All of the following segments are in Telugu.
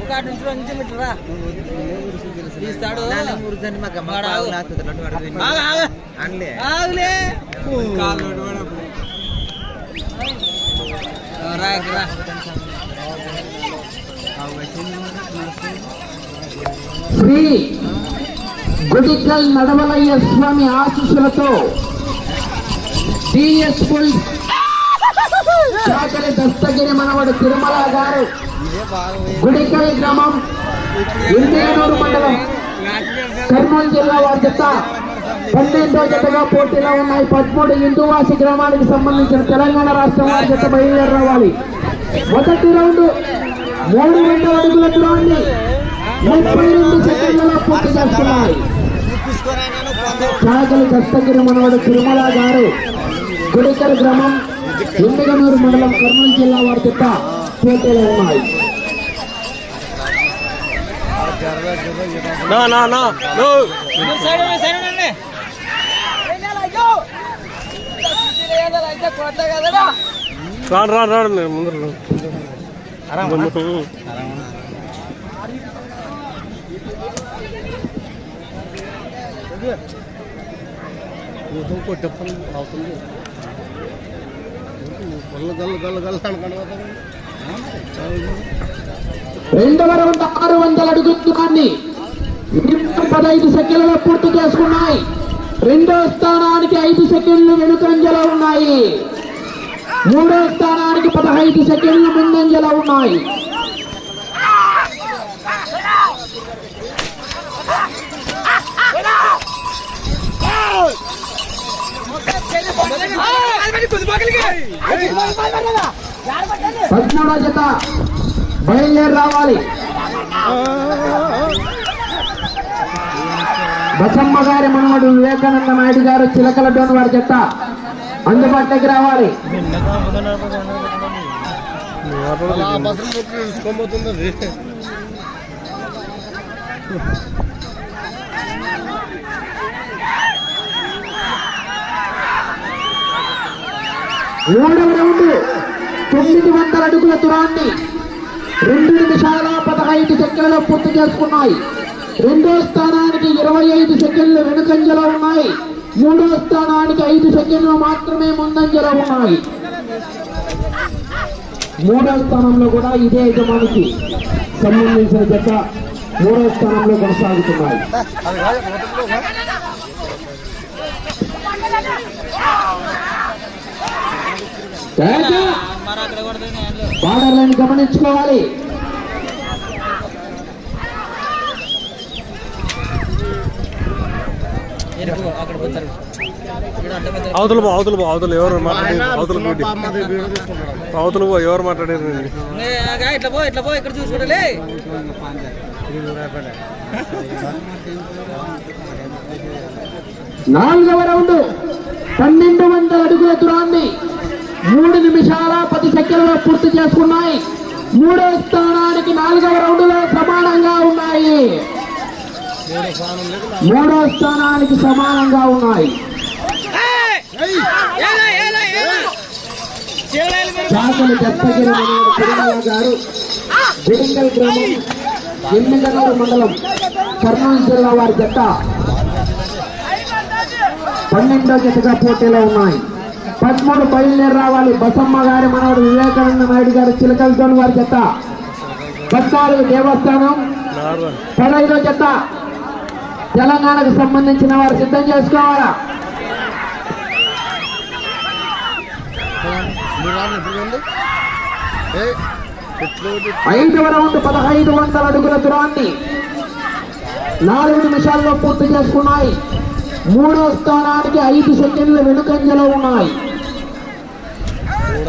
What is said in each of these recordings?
ఒకటి నుంచి రెండు మీటర్ తీస్తాడు ఆగులే రా శ్రీ గుడికల్ నడవలయ్య స్వామి ఆశీస్సులతో డిఎస్ చాకలి దస్తగిరి మనవడు తిరుమల గారు గుడికల్ గ్రామం ఇందేనూరు మండలం కర్నూలు జిల్లా వారి జత పన్నెండో జతగా పోటీలో ఉన్నాయి. పదమూడు హిందూవాసి గ్రామానికి సంబంధించిన తెలంగాణ రాష్ట్రం వారి జత బయలుదేరి రావాలి మొదటి రౌండ్ మూడు గంటల అడుగుల దూరాన్ని ముప్పై రెండు సెకండ్లలో పూర్తి మనవడు తిరుమల గారు గుడికల్ గ్రామం ఇండిగనూరు మండలం కర్నూలు జిల్లా వారి జత పోటీలో ఉన్నాయి నా నా నా నో సైడ్ సైడ్ ఉండండి. కొడతా కదరా రాను నువ్వు ఇంకో డప్పులు అవుతుంది గల్ల గల్ల గల్ల గల్ల ముందు. రెండవ రౌండ్ ఆరు వందల అడుగుల దూరాన్ని పదహైదు సెకండ్లలో పూర్తి చేసుకున్నాయి. రెండో స్థానానికి ఐదు సెకండ్లు వెనుకంజలో ఉన్నాయి. మూడో స్థానానికి పదహైదు సెకండ్లు ముందంజలో ఉన్నాయి. పద్మూడో జత బయలుదేరి రావాలి. బసమ్మ గారి మనవడు వివేకానంద నాయుడు గారు చిలకల డోన్ వారి జత అందుబాటులోకి రావాలి. మూడవ రౌండ్ తొమ్మిది వందల అడుగుల దూరాన్ని రెండు నిమిషాల పదహైదు సెకండ్లలో పూర్తి చేసుకున్నాయి. రెండో స్థానానికి ఇరవై ఐదు సెకండ్లు వెనుకంజలో ఉన్నాయి. మూడో స్థానానికి ఐదు సెకండ్లు మాత్రమే ముందంజలో ఉన్నాయి. మూడో స్థానంలో కూడా ఇదే యజమానికి సంబంధించిన జత మూడో స్థానంలో కొనసాగుతున్నాయి. హ్యాండ్లు బార్డర్లను గమనించుకోవాలి. అవతల అవతల అవతల ఎవరు మాట్లాడారు అవతల అవతల పో ఎవరు మాట్లాడారు ఇట్లా పో ఇట్లా పో ఇక్కడ చూసుకోవట్లే నాలుగవ రౌండ్ పన్నెండు వందల అడుగుల దూరాన్ని మూడు నిమిషాల పది సెకండ్లలో పూర్తి చేసుకున్నాయి. మూడో స్థానానికి నాలుగవ రౌండ్లో సమానంగా ఉన్నాయి. మూడో స్థానానికి సమానంగా ఉన్నాయి. చాకలి దత్తగిరి గారు గుడింగల్ గ్రామం ఎమ్మిగనూరు మండలం కర్నూలు జిల్లా వారి జట్ట పన్నెండో జతగా పోటీలో ఉన్నాయి. పదమూడు బయలుదేరి రావాలి. బసమ్మ గారి మనవడు వివేకానంద నాయుడు గారు చిలకలతో వారి జత. పద్నాలుగు దేవస్థానం. పదహైదో జత. తెలంగాణకు సంబంధించిన వారు సిద్ధం చేసుకోవాలా? ఐదవ రౌండ్ పదహైదు వందల అడుగుల దూరాన్ని నాలుగు నిమిషాల్లో పూర్తి చేసుకున్నాయి. మూడో స్థానానికి ఐదు సెకండ్లు వెనుకంజలో ఉన్నాయి.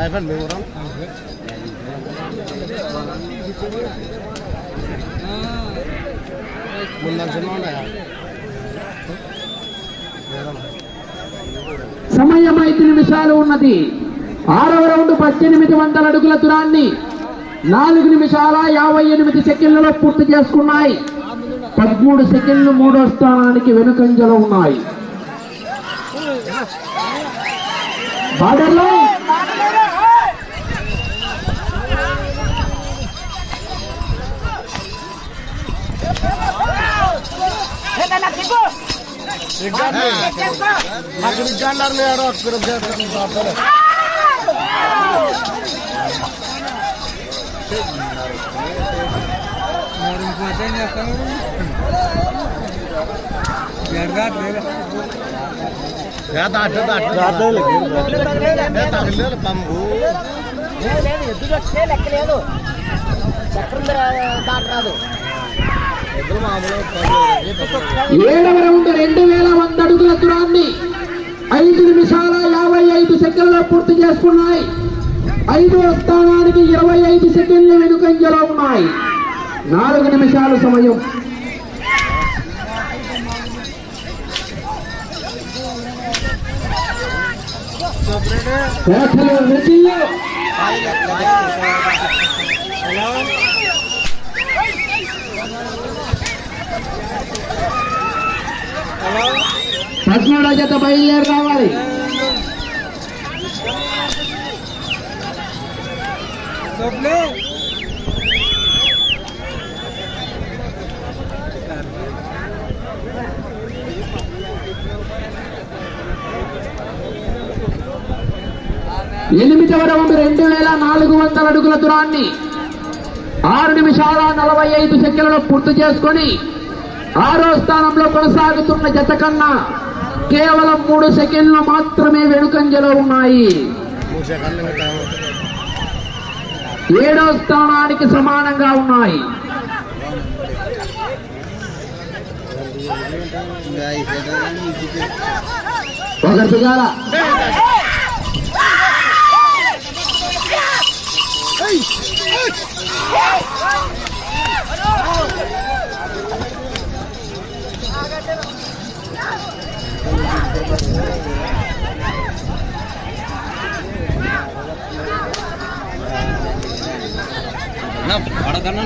అయిపోయింది మేము ముందు సినిమా ఉన్నాయా సమయం ఐదు నిమిషాలు ఉన్నది. ఆరవ రౌండ్ పద్దెనిమిది వందల అడుగుల దూరాన్ని నాలుగు నిమిషాల యాభై ఎనిమిది సెకండ్లలో పూర్తి చేసుకున్నాయి. పదమూడు సెకండ్లు మూడో స్థానానికి వెనుకంజలో ఉన్నాయి. బార్డర్లో. నాకు విజ్ఞానాలు లేడు అక్కడ చేస్తారు ఏడవ రౌండ్ రెండు వేల వంద అడుగుల దూరాన్ని ఐదు నిమిషాల యాభై ఐదు సెకండ్లు పూర్తి చేసుకున్నాయి ఐదవ స్థానానికి ఇరవై ఐదు సెకండ్లు వెనుకంజలో ఉన్నాయి నాలుగు నిమిషాల సమయం. కేకలు, రెడ్డిలు. పద్మూడో జత బయలుదేరి రావాలి ఎనిమిదవ రౌండ్ రెండు వేల నాలుగు వందల అడుగుల దూరాన్ని ఆరు నిమిషాల నలభై ఐదు సెకండ్లలో పూర్తి చేసుకొని ఆరో స్థానంలో కొనసాగుతున్న జత కన్నా కేవలం మూడు సెకండ్లు మాత్రమే వెనుకంజలో ఉన్నాయి. ఏడో స్థానానికి సమానంగా ఉన్నాయి. ఒకటి அண்ணா படக்கண்ணா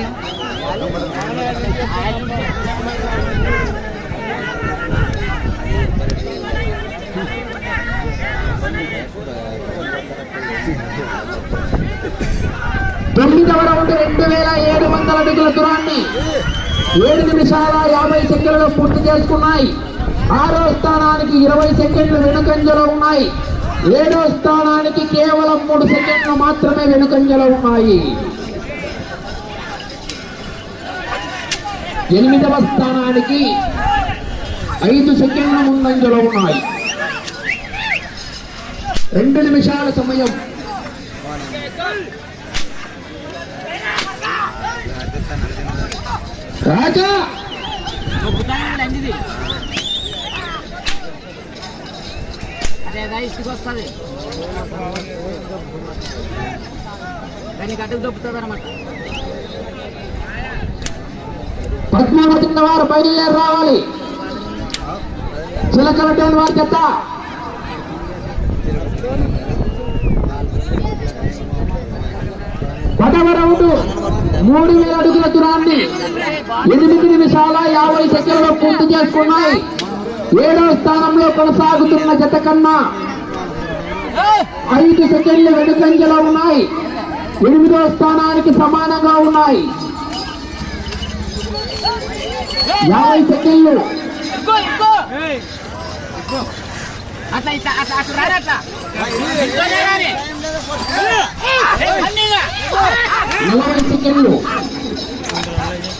వందల అడుగుల దూరాన్ని ఏడు నిమిషాల యాభై సెకండ్లు పూర్తి చేసుకున్నాయి. ఆరో స్థానానికి ఇరవై సెకండ్లు వెనుకంజలో ఉన్నాయి. ఏడో స్థానానికి కేవలం మూడు సెకండ్లు మాత్రమే వెనుకంజలో ఉన్నాయి. ఎనిమిదవ స్థానానికి ఐదు సెకండ్ల ముందంజలో ఉన్నాయి. రెండు నిమిషాల సమయం. రాజా! అదేగా ఇసుకు వస్తుంది దొప్పుతుంది అనమాట పద్మావతి వారు బయలుదేరి రావాలి. చిలకలటోని వారి చెత్త. పదవ రౌండ్ మూడు వేల అడుగుల దూరాన్ని ఎనిమిది నిమిషాల యాభై సెకండ్లు పూర్తి చేసుకున్నాయి. ఏడవ స్థానంలో కొనసాగుతున్న జత కన్నా ఐదు సెకండ్లు వెనుకంజలో ఉన్నాయి. ఎనిమిదవ స్థానానికి సమానంగా ఉన్నాయి. యాభై సెకండ్లు. అట్లా ఇట్లా అట్లా అట్లా. ఇట్లనే రాని. ఏ,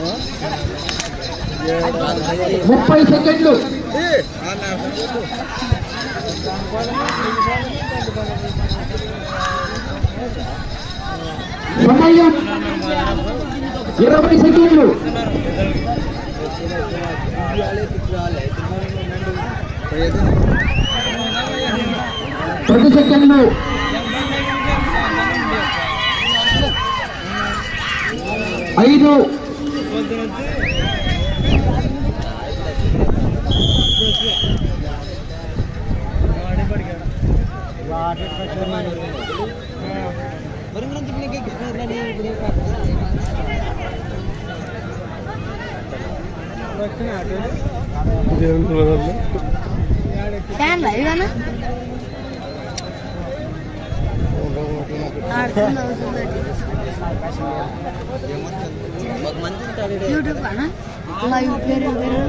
అన్నీగా. నలభై సెకండ్లు ముప్పై సెకండ్లు సమయం ఇరవై సెకండ్లు పది సెకండ్లు ఐదు ఇదేం చూడాలి? ఫ్యాన్ ఇవన్న యూట్యూబ్ అన్న పేరు పేరు?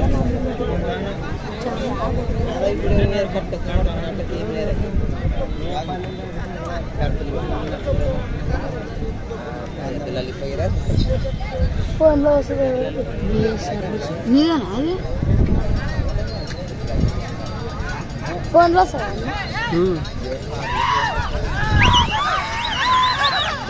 ఫోన్లో వస్తుంది అది? ఫోన్లో వస్తుందా ఉమ్.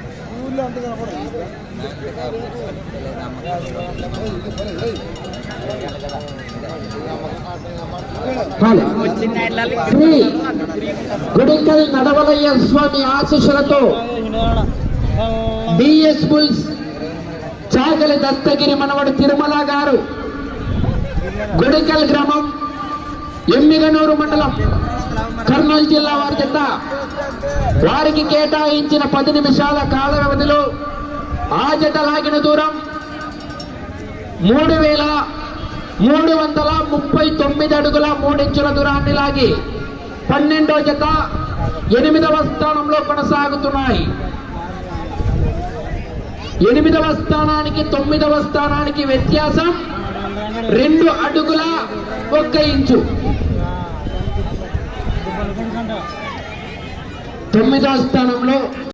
శ్రీ అంత శ్రీ గుడికల్ నడవలయ్య స్వామి ఆశీస్సులతో డిఎస్ బుల్స్ చాగలి దత్తగిరి మనవడు తిరుమల గారు గుడికల్ గ్రామం ఎమ్మిగనూరు మండలం. కర్నూలు జిల్లా వారి కింద వారికి కేటాయించిన పది నిమిషాల కాల వ్యవధిలో ఆ జట లాగిన దూరం మూడు వేల మూడు వందల ముప్పై తొమ్మిది అడుగుల మూడించుల దూరాన్ని లాగి పన్నెండో జత ఎనిమిదవ స్థానంలో కొనసాగుతున్నాయి. ఎనిమిదవ స్థానానికి తొమ్మిదవ స్థానానికి వ్యత్యాసం రెండు అడుగుల ఒక్క ఇంచు. తొమ్మిదో స్థానంలో